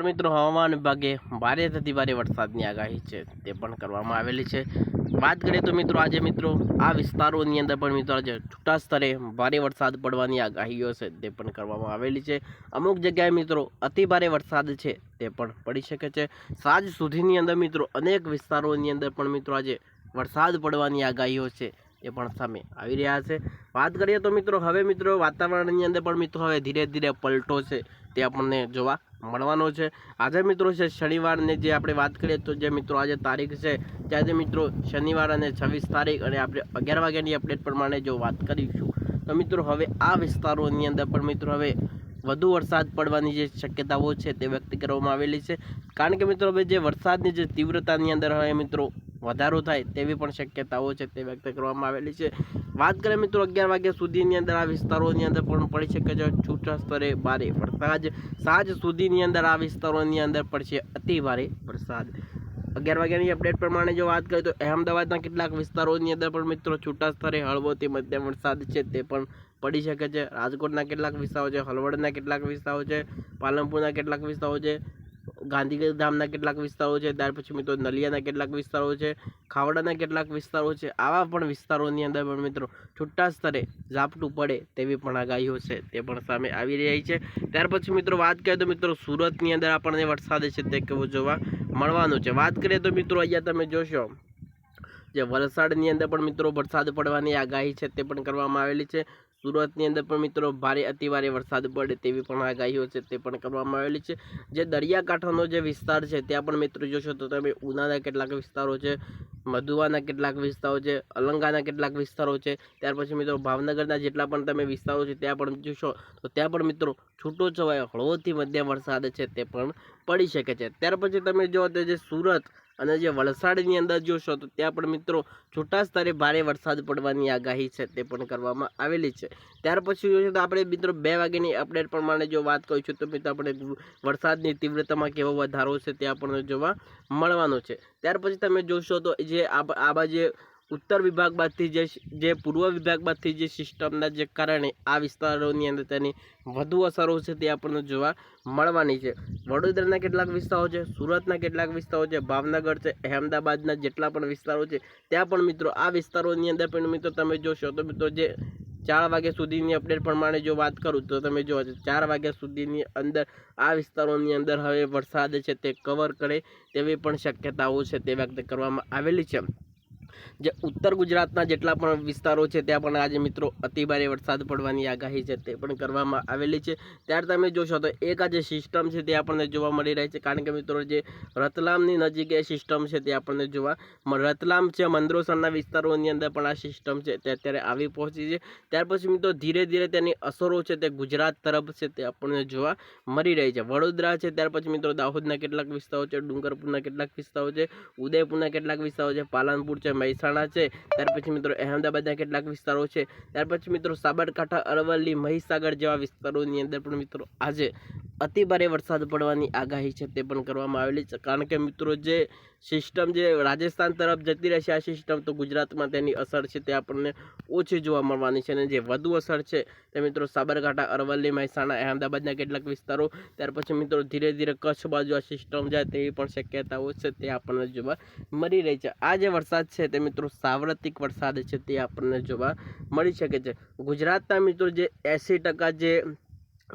મિત્રો, હવામાન વિભાગે ભારે થતી ભારે વરસાદની આગાહી છે, તે પણ કરવામાં આવેલી છે. વાત કરીએ તો મિત્રો, આજે મિત્રો, આ વિસ્તારોની અંદર પણ મિત્રો, આજે છૂટા સ્તરે ભારે વરસાદ પડવાની આગાહીઓ છે, તે પણ કરવામાં આવેલી છે. અમુક જગ્યાએ મિત્રો અતિ ભારે વરસાદ છે, તે પણ પડી શકે છે. સાંજ સુધીની અંદર મિત્રો, અનેક વિસ્તારોની અંદર પણ મિત્રો, આજે વરસાદ પડવાની આગાહીઓ છે એ પણ સામે આવી રહ્યા છે. વાત કરીએ તો મિત્રો, હવે મિત્રો વાતાવરણની અંદર પણ મિત્રો હવે ધીરે ધીરે પલટો છે તે આપણને જોવા મળવાનો છે. આજે મિત્રો છે શનિવારને જે આપણે વાત કરીએ તો જે મિત્રો આજે તારીખ છે ત્યારે મિત્રો શનિવાર અને છવ્વીસ તારીખ અને આપણે અગિયાર વાગ્યાની અપડેટ પ્રમાણે જો વાત કરીશું, તો મિત્રો હવે આ વિસ્તારોની અંદર પણ મિત્રો હવે વધુ વરસાદ પડવાની જે શક્યતાઓ છે તે વ્યક્ત કરવામાં આવેલી છે. કારણ કે મિત્રો હવે જે વરસાદની જે તીવ્રતાની અંદર હવે મિત્રો વધારો થાય તેવી પણ શક્યતાઓ છે તે વ્યક્ત કરવામાં આવેલી છે. વાત કરીએ મિત્રો અગિયાર વાગ્યા સુધીની અંદર આ વિસ્તારોની અંદર પણ પડી શકે છે છૂટા સ્તરે ભારે વરસાદ. સાંજ સુધીની અંદર આ વિસ્તારોની અંદર પડશે અતિ ભારે વરસાદ. અગિયાર વાગ્યાની અપડેટ પ્રમાણે જો વાત કરીએ તો અહેમદાબાદના કેટલાક વિસ્તારોની અંદર પણ મિત્રો છૂટા સ્તરે હળવોથી મધ્યમ વરસાદ છે તે પણ પડી શકે છે. રાજકોટના કેટલાક વિસ્તારો છે હળવડના કેટલાક વિસ્તારો છે, પાલનપુરના કેટલાક વિસ્તારો છે ગાંધીધામના કેટલાક વિસ્તારો છે, ત્યાર પછી મિત્રો નલિયાના કેટલાક વિસ્તારો છે, ખાવડાના કેટલાક વિસ્તારો છે, આવા પણ વિસ્તારોની અંદર પણ મિત્રો છૂટા સ્તરે ઝાપટું પડે તેવી પણ આગાહીઓ છે, તે પણ સામે આવી રહી છે. ત્યાર પછી મિત્રો વાત કરીએ તો મિત્રો સુરતની અંદર આપણને વરસાદ છે તે કેવો જોવા મળવાનો છે. વાત કરીએ તો મિત્રો અહીંયા તમે જોશો જે વલસાડની અંદર પણ મિત્રો વરસાદ પડવાની આગાહી છે તે પણ કરવામાં આવેલી છે. સુરતની અંદર પણ મિત્રો ભારે અતિભારે વરસાદ પડે તેવી પણ આગાહીઓ છે તે પણ કરવામાં આવેલી છે. જે દરિયાકાંઠાનો જે વિસ્તાર છે ત્યાં પણ મિત્રો જોશો તો તમે ઉનાના કેટલાક વિસ્તારો છે, મધુવાના કેટલાક વિસ્તારો છે, અલંગાના કેટલાક વિસ્તારો છે, ત્યાર પછી મિત્રો ભાવનગરના જેટલા પણ તમે વિસ્તારો છે ત્યાં પણ જોશો તો ત્યાં પણ મિત્રો છૂટો છવાયો હળવોથી મધ્યમ વરસાદ છે તે પણ પડી શકે છે. ત્યાર પછી તમે જો તે જે સુરત અને જે વલસાડની અંદર જોશો તો ત્યાં પણ મિત્રો છૂટા સ્તરે ભારે વરસાદ પડવાની આગાહી છે તે પણ કરવામાં આવેલી છે. ત્યાર પછી જોશો તો આપણે મિત્રો બે વાગ્યાની અપડેટ પ્રમાણે જો વાત કરીશું તો મિત્રો આપણે વરસાદની તીવ્રતામાં કેવો વધારો છે તે આપણને જોવા મળવાનો છે. ત્યાર પછી તમે જોશો તો જે આ આ બાજુ વિભાગ બાદથી જે જે પૂર્વ વિભાગ બાદથી જે સિસ્ટમના જે કારણે આ વિસ્તારોની અંદર તેની વધુ અસરો છે તે આપણને જોવા મળવાની છે. વડોદરાના કેટલાક વિસ્તારો છે, સુરતના કેટલાક વિસ્તારો છે, ભાવનગર છે, અહેમદાબાદના જેટલા પણ વિસ્તારો છે, ત્યાં પણ મિત્રો આ વિસ્તારોની અંદર પણ મિત્રો તમે જોશો તો મિત્રો જે ચાર વાગ્યા સુધીની અપડેટ પ્રમાણે જો વાત કરું તો તમે જુઓ ચાર વાગ્યા સુધીની અંદર આ વિસ્તારોની અંદર હવે વરસાદ છે તે કવર કરે તેવી પણ શક્યતાઓ છે તે વ્યક્ત કરવામાં આવેલી છે. જે ઉત્તર ગુજરાતના જેટલા પણ વિસ્તારો છે, ત્યાં પણ આજે મિત્રો અતિભારે વરસાદ પડવાની આગાહી છે, તે પણ કરવામાં આવેલી છે. ત્યારે તમે જોશો તો એક આ જે સિસ્ટમ છે, તે આપણને જોવા મળી રહી છે, કારણ કે મિત્રો જે રતલામની નજીક એ સિસ્ટમ છે, તે આપણને જોવા રતલામ છે, મંદરોસરના વિસ્તારોની અંદર પણ આ સિસ્ટમ છે, તે અત્યારે આવી પહોંચી છે. ત્યાર પછી મિત્રો ધીરે ધીરે તેની અસરો છે, તે ગુજરાત તરફ છે, તે આપણને જોવા મળી રહી છે. વડોદરા છે, ત્યાર પછી મિત્રો દાહોદના કેટલાક વિસ્તારો છે, ડુંગરપુરના કેટલાક વિસ્તારો છે, ઉદયપુરના કેટલાક વિસ્તારો છે, પાલનપુર છે મહેસાણા છે. ત્યાર પછી મિત્રો અહેમદાબાદના કેટલાક વિસ્તારો છે. ત્યાર પછી મિત્રો સાબરકાંઠા, અરવલ્લી, મહીસાગર જેવા વિસ્તારોની અંદર પણ મિત્રો આજે અતિ ભારે વરસાદ પડવાની આગાહી છે તે પણ કરવામાં આવેલી છે. કારણ કે મિત્રો, જે સિસ્ટમ જે રાજસ્થાન તરફ જતી રહેશે આ સિસ્ટમ તો ગુજરાતમાં તેની અસર છે તે આપણને ઓછી જોવા મળવાની છે અને જે વધુ અસર છે તે મિત્રો સાબરકાંઠા, અરવલ્લી, મહેસાણા, અહેમદાબાદના કેટલાક વિસ્તારો, ત્યાર પછી મિત્રો ધીરે ધીરે કચ્છ બાજુ આ સિસ્ટમ જાય તેવી પણ શક્યતાઓ છે તે આપણને જોવા મળી રહી છે. આ જે વરસાદ છે તે મિત્રો સાર્વત્રિક વરસાદ છે તે આપણને જોવા મળી શકે છે. ગુજરાતના મિત્રો જે એંસી ટકા જે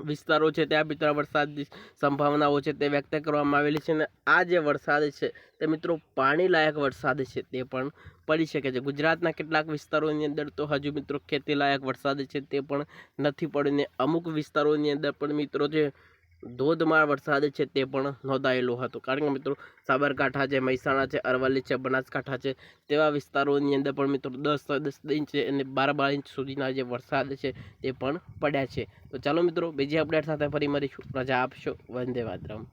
વિસ્તારો છે ત્યાં મિત્રો વરસાદની સંભાવનાઓ છે તે વ્યક્ત કરવામાં આવેલી છે અને આ જે વરસાદ છે તે મિત્રો પાણીલાયક વરસાદ છે તે પણ પડી શકે છે. ગુજરાતના કેટલાક વિસ્તારોની અંદર તો હજુ મિત્રો ખેતીલાયક વરસાદ છે તે પણ નથી પડીને અમુક વિસ્તારોની અંદર પણ મિત્રો જે ધોધમાર વરસાદ છે તે પણ નોંધાયેલો હતો. કારણ કે મિત્રો, સાબરકાંઠા છે, મહેસાણા છે, અરવલ્લી છે, બનાસકાંઠા છે, તેવા વિસ્તારોની અંદર પણ મિત્રો દસ દસ ઇંચ અને બાર બાર ઇંચ સુધીના જે વરસાદ છે તે પણ પડ્યા છે. તો ચાલો મિત્રો, બીજી અપડેટ સાથે ફરી મળીશું. રજા આપશો. વંદે માતરમ.